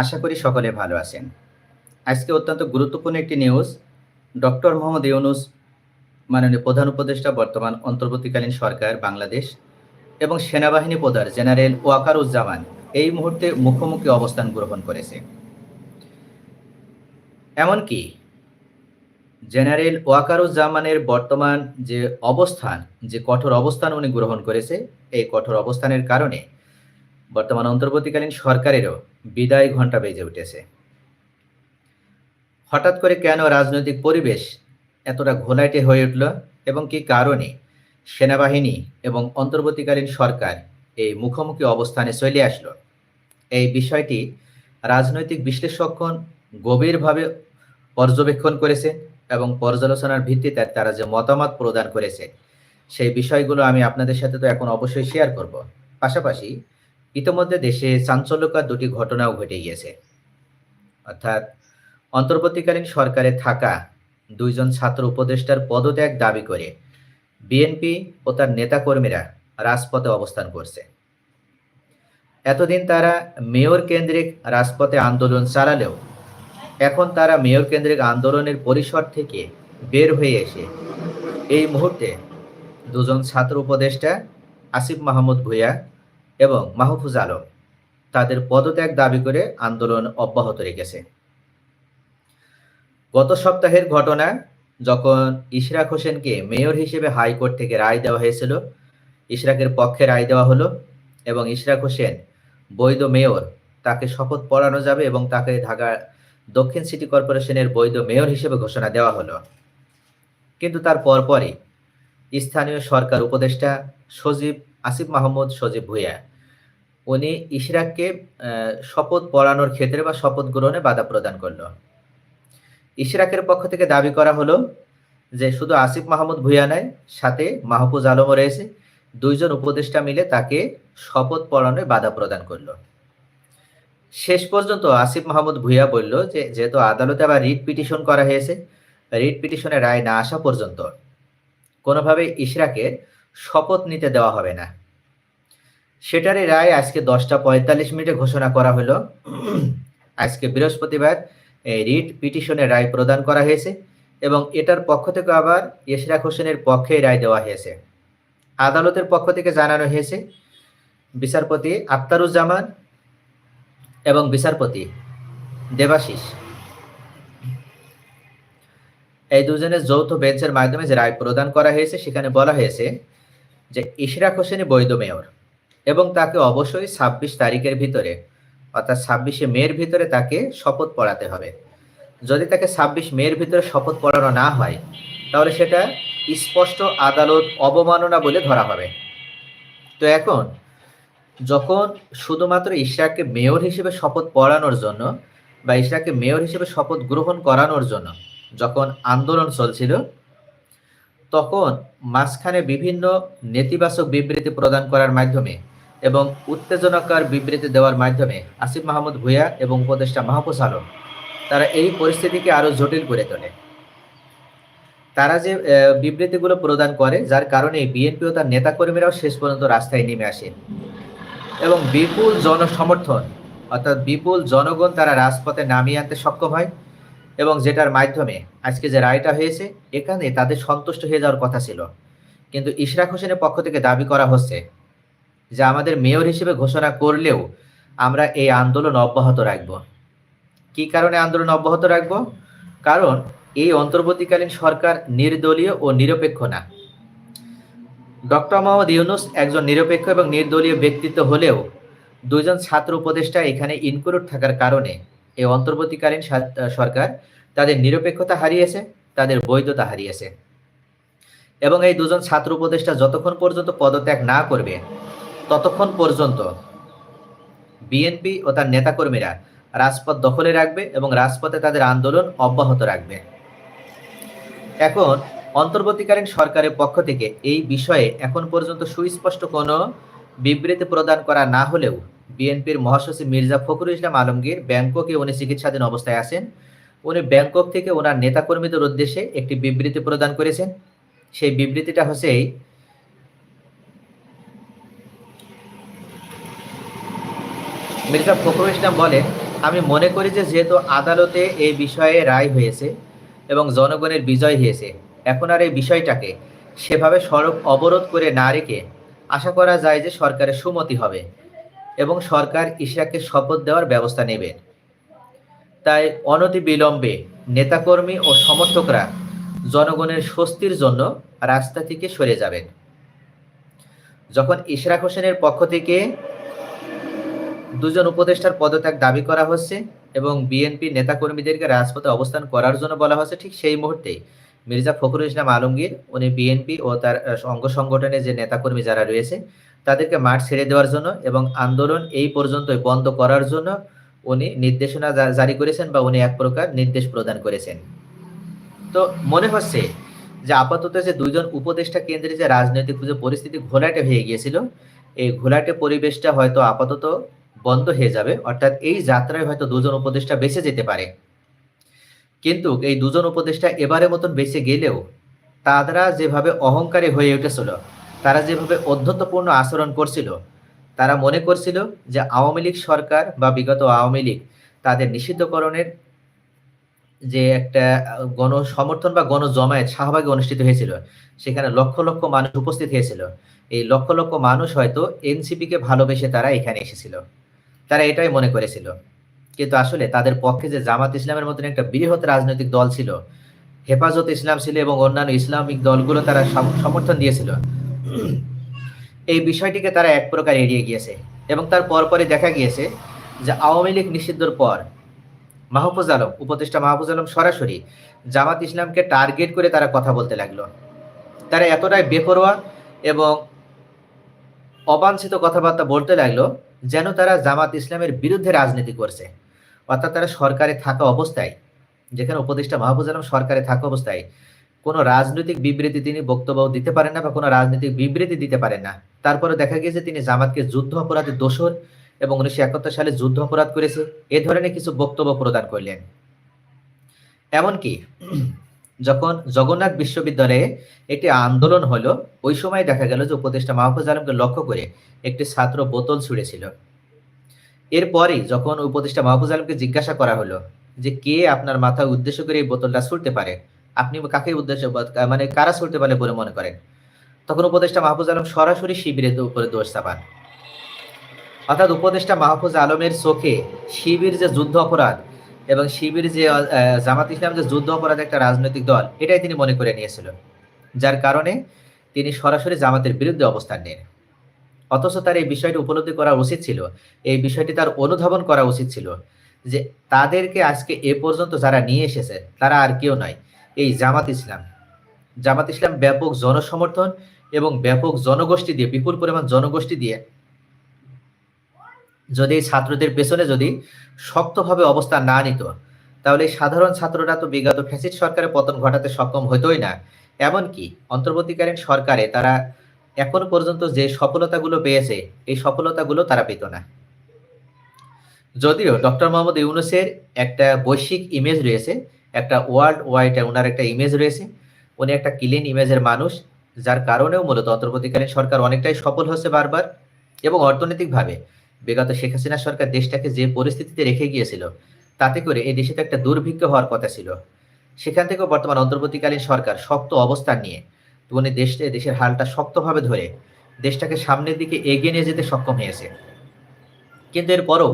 আশা করি সকলে ভালো আছেন। আজকে অত্যন্ত গুরুত্বপূর্ণ একটি নিউজ ডক্টর মোহাম্মদ ইউনুস মাননীয় প্রধান উপদেষ্টা, বর্তমান অন্তর্বর্তীকালীন সরকার বাংলাদেশ এবং সেনাবাহিনী প্রধান জেনারেল ওয়াকারুজ্জামান এই মুহূর্তে মুখোমুখি অবস্থান গ্রহণ করেছে। এমনকি জেনারেল ওয়াকারুজ্জামানের বর্তমান যে অবস্থান, যে কঠোর অবস্থান উনি গ্রহণ করেছে, এই কঠোর অবস্থানের কারণে বর্তমান অন্তর্বর্তীকালীন সরকারেরও বিদায় ঘণ্টা বেজে উঠেছে। হঠাৎ করে কেন রাজনৈতিক পরিবেশ এতটা ঘোলাটে হয়ে উঠল এবং কি কারণে সেনাবাহিনী এবং অন্তর্বর্তীকালীন সরকার এই মুখোমুখি অবস্থানে চলে আসলো? এই বিষয়টি রাজনৈতিক বিশ্লেষকগণ গভীরভাবে পর্যবেক্ষণ করেছে এবং পর্যালোচনার ভিত্তিতে তারা যে মতামত প্রদান করেছে, সেই বিষয়গুলো আমি আপনাদের সাথে তো এখন অবশ্যই শেয়ার করব। পাশাপাশি ইতিমধ্যে দেশে চাঞ্চল্যকর দুটি ঘটনাও ঘটে গিয়েছে। অর্থাৎ অন্তর্বর্তীকালীন সরকারে থাকা দুইজন ছাত্র উপদেষ্টার পদত্যাগ দাবি করে বিএনপি ও তার নেতাকর্মীরা রাজপথে অবস্থান করছে। এতদিন তারা মেয়র কেন্দ্রিক রাজপথে আন্দোলন চালালেও এখন তারা মেয়র কেন্দ্রিক আন্দোলনের পরিসর থেকে বের হয়ে এসে এই মুহূর্তে দুজন ছাত্র উপদেষ্টা আসিফ মাহমুদ ভুইয়া এবং মাহফুজ আলম তাদের পদত্যাগ দাবি করে আন্দোলন অব্যাহত রেখেছে। গত সপ্তাহের ঘটনা, যখন ইশরাক হোসেনকে মেয়র হিসেবে হাইকোর্ট থেকে রায় দেওয়া হয়েছিল, ইশরাকের পক্ষে রায় দেওয়া হলো এবং ইশরাক হোসেন বৈধ মেয়র, তাকে শপথ পড়ানো যাবে এবং তাকে ঢাকা দক্ষিণ সিটি কর্পোরেশনের বৈধ মেয়র হিসেবে ঘোষণা দেওয়া হলো। কিন্তু তার পরপরই স্থানীয় সরকার উপদেষ্টা সজীব আসিফ মাহমুদ সজীব ভুইয়া। উনি ইশরাককে শপথ পড়ানোর ক্ষেত্রে বা শপথ গ্রহণে বাধা প্রদান করল। ইশরাকের পক্ষ থেকে দাবি করা হলো যে, শুধু আসিফ মাহমুদ ভুইয়া নয়, সাথে মাহফুজ আলমও রয়েছে। দুইজন উপদেষ্টা মিলে তাকে শপথ পড়ানোয় বাধা প্রদান করল। শেষ পর্যন্ত আসিফ মাহমুদ ভুইয়া বলল যে, যেহেতু আদালতে আবার রিট পিটিশন করা হয়েছে, রিট পিটিশনে রায় না আসা পর্যন্ত কোনোভাবে ইশরাকে শপথ নিতে দেওয়া হবে না। সেটারই রায় আজকে দশটা পঁয়তাল্লিশ মিনিটে ঘোষণা করা হলো। আজকে বৃহস্পতিবার রিট পিটিশনের রায় প্রদান করা হয়েছে এবং এটার পক্ষ থেকে আবার ইশরাক হোসেনের পক্ষে রায় দেওয়া হয়েছে। আদালতের পক্ষ থেকে জানানো হয়েছে, বিচারপতি আক্তারুজ্জামান এবং বিচারপতি দেবাশিস। এই দুজনের যৌথ বেঞ্চের মাধ্যমে যে রায় প্রদান করা হয়েছে, সেখানে বলা হয়েছে যে ইশরাক হোসেনই বৈধ মেয়র। এবং তাকে অবশ্যই ছাব্বিশ তারিখের ভিতরে, অর্থাৎ ছাব্বিশে মেয়ের ভিতরে তাকে শপথ পড়াতে হবে। যদি তাকে ছাব্বিশ মেয়ের ভিতরে শপথ পড়ানো না হয়, তাহলে সেটা স্পষ্ট আদালত অবমাননা বলে ধরা হবে। তো এখন, যখন শুধুমাত্র ইশরাককে মেয়র হিসেবে শপথ পড়ানোর জন্য বা ইশরাককে মেয়র হিসেবে শপথ গ্রহণ করানোর জন্য যখন আন্দোলন চলছিল, তখন মাঝখানে বিভিন্ন নেতিবাচক বিবৃতি প্রদান করার মাধ্যমে এবং উত্তেজনাকার বিবৃতি দেওয়ার মাধ্যমে আসিফ মাহমুদ ভুইয়া এবং উপদেষ্টা মাহফুজ আলম, তারা এই পরিস্থিতিকে আরও জটিল করে তোলে। তারা যে বিবৃতিগুলো প্রদান করে, যার কারণে বিএনপি ও তার নেতাকর্মীরাও শেষ পর্যন্ত রাস্তায় নেমে আসে। এবং বিপুল জনসমর্থন, অর্থাৎ বিপুল জনগণ তারা রাজপথে নামিয়ে আনতে সক্ষম হয় এবং যেটার মাধ্যমে আজকে যে রায়টা হয়েছে, এখানে তাদের সন্তুষ্ট হয়ে যাওয়ার কথা ছিল। কিন্তু ইশরাক হোসেনের পক্ষ থেকে দাবি করা হচ্ছে যে আমাদের মেয়র হিসেবে ঘোষণা করলেও আমরা এই আন্দোলন অব্যাহত রাখব। কি কারণে আন্দোলন অব্যাহত রাখব? কারণ এই অন্তর্বর্তীকালীন সরকার নির্দলীয় ও নিরপেক্ষ না। ডক্টর মোহাম্মদ ইউনুস একজন নিরপেক্ষ এবং নির্দলীয় ব্যক্তিত্ব হলেও দুজন ছাত্র উপদেষ্টা এখানে ইনক্লুড থাকার কারণে এই অন্তর্বর্তীকালীন সরকার তাদের নিরপেক্ষতা হারিয়েছে, তাদের বৈধতা হারিয়েছে। এবং এই দুজন ছাত্র উপদেষ্টা যতক্ষণ পর্যন্ত পদত্যাগ না করবে ততক্ষণ পর্যন্ত বিএনপি ও তার নেতাকর্মীরা রাজপথ দখলে রাখবে এবং রাজপথে তাদের আন্দোলন অব্যাহত রাখবে। এখন অন্তর্বর্তীকালীন সরকারের পক্ষ থেকে এই বিষয়ে এখন পর্যন্ত সুস্পষ্ট কোনো বিবৃতি প্রদান করা না হলেও বিএনপির মহাসচিব মির্জা ফখরুল ইসলাম আলমগীর ব্যাংককে উনি চিকিৎসাধীন অবস্থায় আছেন। উনি ব্যাংকক থেকে ওনার নেতাকর্মীদের উদ্দেশ্যে একটি বিবৃতি প্রদান করেছেন। সেই বিবৃতিটা হচ্ছে মির্জা ফখরুল ইসলাম বলেন, আমি মনে করি যে যেহেতু আদালতে এই বিষয়ে রায় হয়েছে এবং জনগণের বিজয় হয়েছে, এখন আর এই বিষয়টাকে সেভাবে সড়ক অবরোধ করে না রেখে আশা করা যায় যে সরকারের সুমতি হবে এবং সরকার ইশরাককে শপথ দেওয়ার ব্যবস্থা নেবে তাই অনতি বিলম্বে নেতাকর্মী ও সমর্থকরা জনগণের স্বস্তির জন্য রাস্তা থেকে সরে যাবেন। যখন ইশরাক হোসেনের পক্ষ থেকে দুজন উপদেষ্টার পদত্যাগ দাবি করা হচ্ছে এবং বিএনপি নেতাকর্মীদেরকে রাজপথে অবস্থান করার জন্য বলা হচ্ছে। ঠিক সেই মুহূর্তেই মির্জা ফখরুল ইসলাম আলমগীর, উনি বিএনপি ও তার অঙ্গ সংগঠনের যে নেতাকর্মী যারা রয়েছে, তাদেরকে মাঠ ছেড়ে দেওয়ার জন্য এবং আন্দোলন এই পর্যন্ত বন্ধ করার জন্য উনি নির্দেশনা জারি করেছেন বা উনি এক প্রকার নির্দেশ প্রদান করেছেন। তো মনে হচ্ছে যে আপাতত যে দুজন উপদেষ্টা কেন্দ্রে যে রাজনৈতিক যে পরিস্থিতি ঘোলাটে হয়ে গিয়েছিল, এই ঘোলাটে পরিবেশটা হয়তো আপাতত বন্ধ হয়ে যাবে, অর্থাৎ এই যাত্রায় হয়তো দুজন উপদেষ্টা বেঁচে যেতে পারে। কিন্তু এই দুজন উপদেষ্টা এবারের মতন বেঁচে গেলেও তারা যেভাবে অহংকারী হয়ে উঠেছিল, তারা যেভাবে অধ্যত্বপূর্ণ আচরণ করছিল, তারা মনে করছিল যে আওয়ামী লীগ সরকার বা বিগত আওয়ামী লীগ তাদের নিষিদ্ধকরণের যে একটা গণ সমর্থন বা গণ জমায়েত শাহবাগে অনুষ্ঠিত হয়েছিল, সেখানে লক্ষ লক্ষ মানুষ উপস্থিত হয়েছিল। এই লক্ষ লক্ষ মানুষ হয়তো এনসিপিকে ভালোবেসে তারা এখানে এসেছিল। তারা এটাই মনে করেছিল। কিন্তু আসলে তাদের পক্ষে যে জামাত ইসলামের মতন একটা বৃহৎ রাজনৈতিক দল ছিল, হেফাজত ইসলাম ছিল এবং অন্যান্য ইসলামিক দলগুলো তারা সমর্থন দিয়েছিল, এই বিষয়টিকে তারা এক প্রকার এড়িয়ে গিয়েছে এবং তার পরপরই দেখা গিয়েছে যে আওয়ামী লীগ নিষিদ্ধর পর মাহফুজ আলম, উপদেষ্টা মাহফুজ আলম সরাসরি জামাত ইসলামকে টার্গেট করে তারা কথা বলতে লাগল। তারা এতটাই বেপরোয়া এবং অবাঞ্ছিত কথাবার্তা বলতে লাগল যেন তারা জামাত ইসলামের বিরুদ্ধে রাজনীতি করছে। অর্থাৎ তারা সরকারে থাকা অবস্থায়, যেখানে উপদেষ্টা মাহফুজ আলম সরকারে থাকা অবস্থায়, কোনো রাজনৈতিক বিবৃতি তিনি বক্তব্য দিতে পারেন না বা কোনো রাজনৈতিক বিবৃতি দিতে পারেন না। তারপরে দেখা গিয়েছে তিনি জামাতকে যুদ্ধ অপরাধের দোষর এবং উনিশশো একাত্তর সালে যুদ্ধ অপরাধ করেছে। এ ধরনের কিছু বক্তব্য প্রদান করলেন। এমনকি যখন জগন্নাথ বিশ্ববিদ্যালয়ে একটি আন্দোলন হলো, ওই সময় দেখা গেল যে উপদেষ্টা মাহফুজ আলমকে লক্ষ্য করে একটি ছাত্র বোতল ছুঁড়েছিল। এরপরই যখন উপদেষ্টা মাহফুজ আলমকে জিজ্ঞাসা করা হলো যে, কে আপনার মাথা উদ্দেশ্য করে এই বোতলটা ছুটতে পারে? আপনি কাকে উদ্দেশ্য মানে কারা ছুটতে পারে বলে মনে করেন? তখন উপদেষ্টা মাহফুজ আলম সরাসরি শিবিরের উপরে দোষ চাপান। অর্থাৎ উপদেষ্টা মাহফুজ আলমের চোখে শিবির যে যুদ্ধ অপরাধ এবং শিবির যে জামাত ইসলাম যে যুদ্ধ অপরাধ একটা রাজনৈতিক দল, এটাই তিনি মনে করে নিয়েছিল যার কারণে তিনি সরাসরি জামাতের বিরুদ্ধে অবস্থান নেন। অথচ তার এই বিষয়টি উপলব্ধি করা উচিত ছিল, এই বিষয়টি তার অনুধাবন করা উচিত ছিল যে, তাদেরকে আজকে এ পর্যন্ত যারা নিয়ে এসেছে, তারা আর কেউ নয়, এই জামাত ইসলাম। জামাত ইসলাম ব্যাপক জনসমর্থন এবং ব্যাপক জনগোষ্ঠী দিয়ে, বিপুল পরিমাণ জনগোষ্ঠী দিয়ে যদি ছাত্রদের পেছনে যদি শক্তভাবে অবস্থান না নিত, তাহলে সাধারণ ছাত্ররা তো বিগত ফ্যাসিস্ট সরকারের পতন ঘটাতে সক্ষম হতোই না। এমনকি অন্তর্বর্তীকালীন সরকারে তারা এখন পর্যন্ত যে সফলতাগুলো পেয়েছে, এই সফলতাগুলো তারা পেত না। যদিও ডক্টর মোহাম্মদ ইউনুসের একটা বৈশ্বিক ইমেজ রয়েছে, একটা ওয়ার্ল্ড ওয়াইড ওনার একটা ইমেজ রয়েছে। উনি একটা ক্লিন ইমেজের মানুষ, যার কারণেও মূলত অন্তর্বর্তীকালীন সরকার অনেকটাই সফল হচ্ছে বারবার এবং অর্থনৈতিকভাবে। বিগত শেখ হাসিনা সরকার দেশটাকে যে পরিস্থিতিতে রেখে গিয়েছিল, তাতে করে এই দেশে তো একটা দুর্ভিক্ষ হওয়ার কথা ছিল। সেখান থেকেও বর্তমান অন্তর্বর্তীকালীন সরকার শক্ত অবস্থান নিয়ে উনি দেশে, দেশের হালটা শক্তভাবে ধরে দেশটাকে সামনের দিকে এগিয়ে নিয়ে যেতে সক্ষম হয়েছে। কিন্তু এরপরও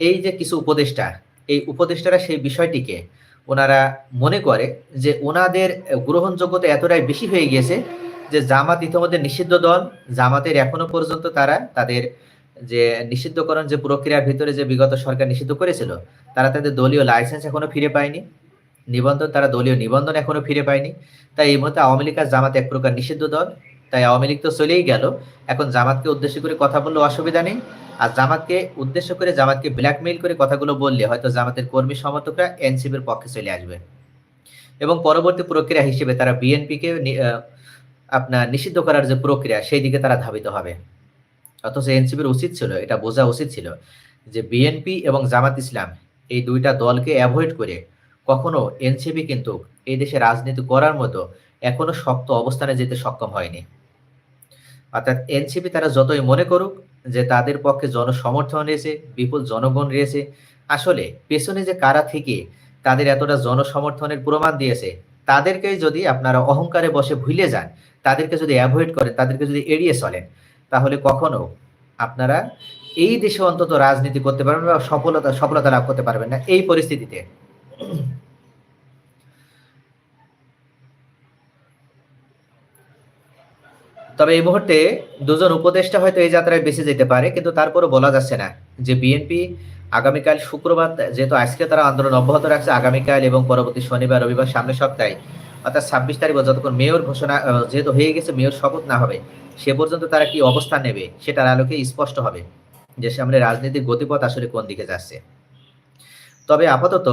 এই যে কিছু উপদেষ্টা, এই উপদেষ্টারা সেই বিষয়টিকে ওনারা মনে করে যে ওনাদের গ্রহণযোগ্যতা এতটাই বেশি হয়ে গিয়েছে যে জামাত ইতিমধ্যে নিষিদ্ধ দল, জামাতের এখনও পর্যন্ত তারা তাদের যে নিষিদ্ধকরণ যে প্রক্রিয়ার ভিতরে যে বিগত সরকার নিষিদ্ধ করেছিল, তারা তাদের দলীয় লাইসেন্স এখনও ফিরে পায়নি। নিবন্ধন, তারা দলীয় নিবন্ধন এখনও ফিরে পায়নি। তাই এই মুহূর্তে আওয়ামী লীগ আর জামাত এক প্রকার নিষিদ্ধ দল। তাই আওয়ামী লীগ তো চলেই গেল। এখন জামাতকে উদ্দেশ্য করে কথা বললে অসুবিধা নেই। আর জামাতকে উদ্দেশ্য করে জামাতকে ব্ল্যাকমেইল করে কথাগুলো বললে হয়তো জামাতের কর্মী সমর্থকরা এনসিপির পক্ষে চলে আসবে। এবং পরবর্তী প্রক্রিয়া হিসেবে তারা বিএনপিকে আপনার নিষিদ্ধ করার যে প্রক্রিয়া, সেই দিকে তারা ধাবিত হবে। অথচ এনসিপির উচিত ছিল, এটা বোঝা উচিত ছিল যে বিএনপি এবং জামাত ইসলাম এই দুইটা দলকে অ্যাভয়েড করে কখনো এনসিপি কিন্তু এই দেশে রাজনীতি করার মতো এখনও শক্ত অবস্থানে যেতে সক্ষম হয়নি। অর্থাৎ এনসিপি তারা যতই মনে করুক যে তাদের পক্ষে জনসমর্থন রয়েছে, বিপুল জনগণ রয়েছে, আসলে পেছনে যে কারা থেকে তাদের এতটা জনসমর্থনের প্রমাণ দিয়েছে তাদেরকে যদি আপনারা অহংকারে বসে ভুলে যান, তাদেরকে যদি অ্যাভয়েড করেন, তাদেরকে যদি এড়িয়ে চলেন তাহলে কখনো আপনারা এই দেশে অন্তত রাজনীতি করতে পারবেন বা সফলতা সফলতা লাভ করতে পারবেন না এই পরিস্থিতিতে। তবে এই মুহূর্তে দুজন উপদেষ্টা হয়তো এই যাত্রায় বেঁচে যেতে পারে, কিন্তু তারপরও বলা যাচ্ছে না যে বিএনপি আগামীকাল শুক্রবার, যেহেতু আজকে তারা আন্দোলন অব্যাহত রাখছে, আগামীকাল এবং পরবর্তী শনিবার, রবিবার সামনের সপ্তাহে, অর্থাৎ ছাব্বিশ তারিখ যতক্ষণ মেয়র ঘোষণা যেহেতু হয়ে গেছে, মেয়র শপথ না হবে সে পর্যন্ত তারা কি অবস্থান নেবে, সেটার আলোকে স্পষ্ট হবে যে সামনে রাজনীতির গতিপথ আসলে কোন দিকে যাচ্ছে। তবে আপাতত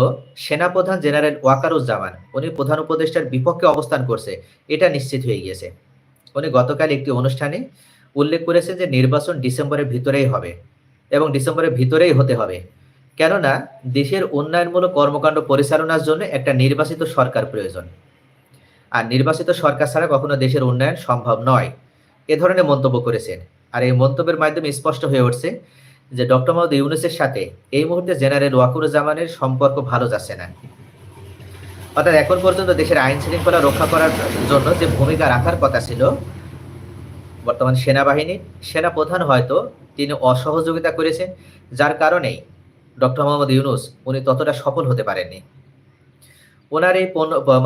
সেনাপ্রধান জেনারেল ওয়াকারুজ্জামান, উনি প্রধান উপদেষ্টার বিপক্ষে অবস্থান করছে, এটা নিশ্চিত হয়ে গিয়েছে। উনি গতকাল একটি অনুষ্ঠানে উল্লেখ করেছেন যে নির্বাচন ডিসেম্বরের ভিতরেই হবে এবং ডিসেম্বরের ভিতরেই হতে হবে। কেননা দেশের উন্নয়নমূলক কর্মকাণ্ড পরিচালনার জন্য একটা নির্বাচিত সরকার প্রয়োজন। আর নির্বাচিত সরকার ছাড়া কখনো দেশের উন্নয়ন সম্ভব নয়। এ ধরনের মন্তব্য করেছেন। আর এই মন্তব্যের মাধ্যমে স্পষ্ট হয়ে উঠছে যে ডক্টর মোহাম্মদ ইউনুসের সাথে এই মুহূর্তে জেনারেল ওয়াকুরুজ্জামানের সম্পর্ক ভালো যাচ্ছে না। অর্থাৎ এখন পর্যন্ত দেশের আইন শৃঙ্খলা রক্ষা করার জন্য যে ভূমিকা রাখার কথা ছিল, বর্তমান সেনাবাহিনী সেনা প্রধান হয়তো তিনি অসহযোগিতা করেছেন, যার কারণেই ডক্টর মোহাম্মদ ইউনুস উনি ততটা সফল হতে পারেননি। ওনার এই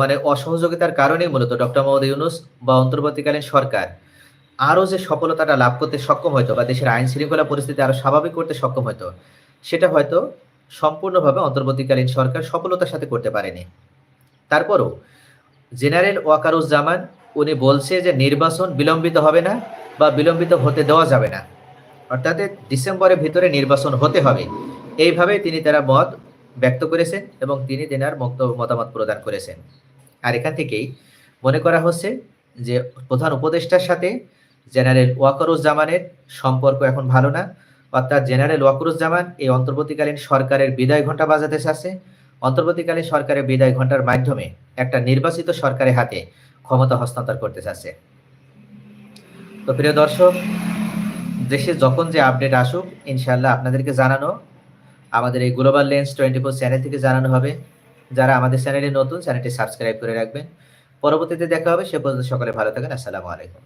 মানে অসহযোগিতার কারণেই মূলত ডক্টর মোহাম্মদ ইউনুস বা অন্তর্বর্তীকালীন সরকার আরও যে সফলতাটা লাভ করতে সক্ষম হতো বা দেশের আইন শৃঙ্খলা পরিস্থিতি আরও স্বাভাবিক করতে সক্ষম হতো সেটা হয়তো সম্পূর্ণভাবে অন্তর্বর্তীকালীন সরকার সফলতার সাথে করতে পারেনি। তারপরও জেনারেল ওয়াকারুজ্জামান, উনি বলছে যে নির্বাচন বিলম্বিত হবে না বা বিলম্বিত হতে দেওয়া যাবে না। অর্থাৎ ডিসেম্বরের ভিতরে নির্বাচন হতে হবে। এইভাবে তিনি তারা মত ব্যক্ত করেছেন এবং তিনি তেনার মতামত প্রদান করেছেন। আর এখান থেকেই মনে করা হচ্ছে যে প্রধান উপদেষ্টার সাথে জেনারেল ওয়াকরুজ্জামানের সম্পর্ক এখন ভালো না। অর্থাৎ জেনারেল ওয়াকরুজ্জামান এই অন্তর্বর্তীকালীন সরকারের বিদায় ঘণ্টা বাজাতে চাচ্ছে। অন্তর্বর্তীকালীন সরকারের বিদায় ঘণ্টার মাধ্যমে একটা নির্বাচিত সরকারের হাতে ক্ষমতা হস্তান্তর করতে চাচ্ছে। তো প্রিয় দর্শক, দেশে যখন যে আপডেট আসুক ইনশাল্লাহ আপনাদেরকে জানানো, আমাদের এই global lens twenty four channel থেকে জানানো হবে। যারা আমাদের চ্যানেলে নতুন চ্যানেলটি সাবস্ক্রাইব করে রাখবেন। পরবর্তীতে দেখা হবে, সে পর্যন্ত সকলে ভালো থাকেন। আসসালামু আলাইকুম।